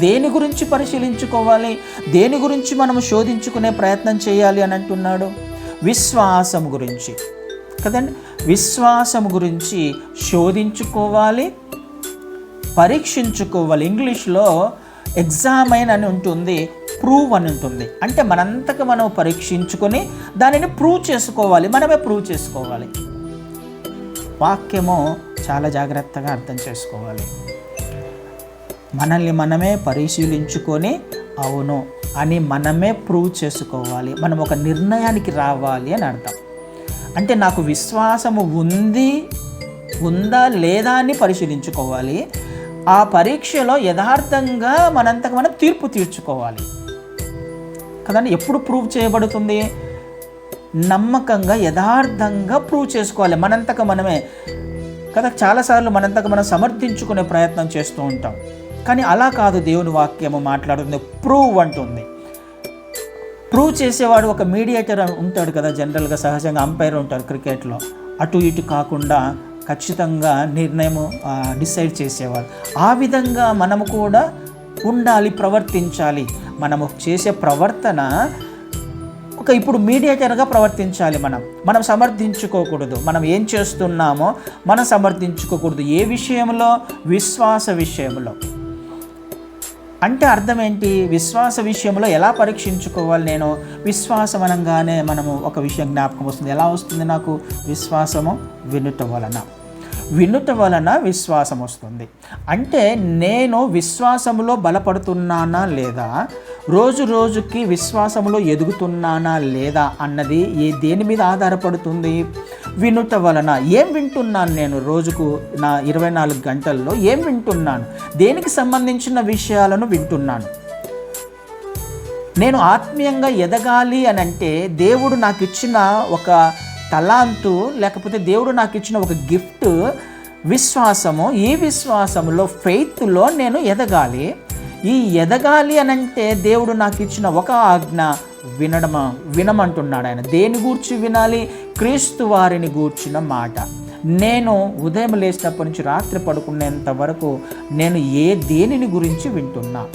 దేని గురించి పరిశీలించుకోవాలి? దేని గురించి మనం శోధించుకునే ప్రయత్నం చేయాలి అని అంటున్నాడు? విశ్వాసం గురించి. కదండి? విశ్వాసం గురించి శోధించుకోవాలి పరీక్షించుకోవాలి. ఇంగ్లీష్లో ఎగ్జామైన్ అని ఉంటుంది ప్రూవ్ అని ఉంటుంది. అంటే మనంతకు మనం పరీక్షించుకొని దానిని ప్రూవ్ చేసుకోవాలి మనమే ప్రూవ్ చేసుకోవాలి. వాక్యము చాలా జాగ్రత్తగా అర్థం చేసుకోవాలి. మనల్ని మనమే పరిశీలించుకొని అవును అని మనమే ప్రూవ్ చేసుకోవాలి. మనం ఒక నిర్ణయానికి రావాలి అని అర్థం. అంటే నాకు విశ్వాసము ఉంది ఉందా లేదా అని పరిశీలించుకోవాలి. ఆ పరీక్షలో యథార్థంగా మనంతకు మనం తీర్పు తీర్చుకోవాలి. కదండి? ఎప్పుడు ప్రూవ్ చేయబడుతుంది? నమ్మకంగా యథార్థంగా ప్రూవ్ చేసుకోవాలి. మనంతకు మనమే. కదా? చాలాసార్లు మనంతకు మనం సమర్థించుకునే ప్రయత్నం చేస్తూ ఉంటాం. కానీ అలా కాదు దేవుని వాక్యము మాట్లాడుతుంది. ప్రూవ్ అంటుంది. ప్రూవ్ చేసేవాడు ఒక మీడియేటర్ ఉంటాడు కదా జనరల్గా సహజంగా అంపైర్ ఉంటారు క్రికెట్లో. అటు ఇటు కాకుండా ఖచ్చితంగా నిర్ణయం డిసైడ్ చేసేవాడు. ఆ విధంగా మనము కూడా ఉండాలి ప్రవర్తించాలి. మనము చేసే ప్రవర్తన ఒక ఇప్పుడు మీడియేటర్గా ప్రవర్తించాలి మనం. మనం సమర్థించుకోకూడదు. మనం ఏం చేస్తున్నామో మనం సమర్థించుకోకూడదు. ఏ విషయంలో? విశ్వాస విషయంలో. అంటే అర్థం ఏంటి విశ్వాస విషయంలో ఎలా పరీక్షించుకోవాలి నేను? విశ్వాసం అనగానే మనము ఒక విషయం జ్ఞాపకం వస్తుంది. ఎలా వస్తుంది నాకు? విశ్వాసము వినుట వలన వినుట వలన విశ్వాసం వస్తుంది. అంటే నేను విశ్వాసములో బలపడుతున్నానా లేదా? రోజు రోజుకి విశ్వాసములో ఎదుగుతున్నానా లేదా అన్నది ఏ దేని మీద ఆధారపడుతుంది? వినుట వలన ఏం వింటున్నాను నేను రోజుకు నా ఇరవై నాలుగు గంటల్లో? ఏం వింటున్నాను? దేనికి సంబంధించిన విషయాలను వింటున్నాను? నేను ఆత్మీయంగా ఎదగాలి అని అంటే దేవుడు నాకు ఇచ్చిన ఒక తలాంతు లేకపోతే దేవుడు నాకు ఇచ్చిన ఒక గిఫ్ట్ విశ్వాసము. ఈ విశ్వాసములో ఫెయిత్లో నేను ఎదగాలి. ఈ ఎదగాలి అని అంటే దేవుడు నాకు ఇచ్చిన ఒక ఆజ్ఞ వినడం వినమంటున్నాడు ఆయన. దేని గూర్చి వినాలి? క్రీస్తు వారిని గూర్చిన మాట. నేను ఉదయం లేచినప్పటి నుంచి రాత్రి పడుకునేంత వరకు నేను ఏ దేనిని గురించి వింటున్నా?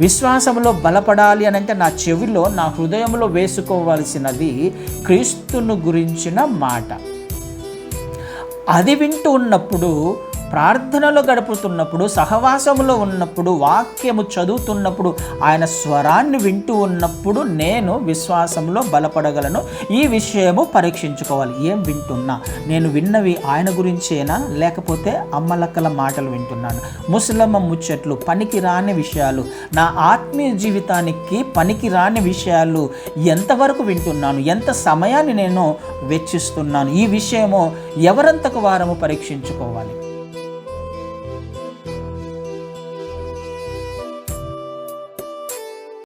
విశ్వాసంలో బలపడాలి అని అంటే నా చెవిలో నా హృదయంలో వేసుకోవాల్సినది క్రీస్తును గురించిన మాట. అది వింటూ ఉన్నప్పుడు ప్రార్థనలో గడుపుతున్నప్పుడు సహవాసములో ఉన్నప్పుడు వాక్యము చదువుతున్నప్పుడు ఆయన స్వరాన్ని వింటూ ఉన్నప్పుడు నేను విశ్వాసంలో బలపడగలను. ఈ విషయము పరీక్షించుకోవాలి. ఏం వింటున్నా? నేను విన్నవి ఆయన గురించేనా? లేకపోతే అమ్మలక్కల మాటలు వింటున్నాను. ముసలమ్మ ముచ్చట్లు పనికి రాని విషయాలు. నా ఆత్మీయ జీవితానికి పనికి రాని విషయాలు ఎంతవరకు వింటున్నాను? ఎంత సమయాన్ని నేను వెచ్చిస్తున్నాను? ఈ విషయము ఎవరంతకు వారము పరీక్షించుకోవాలి?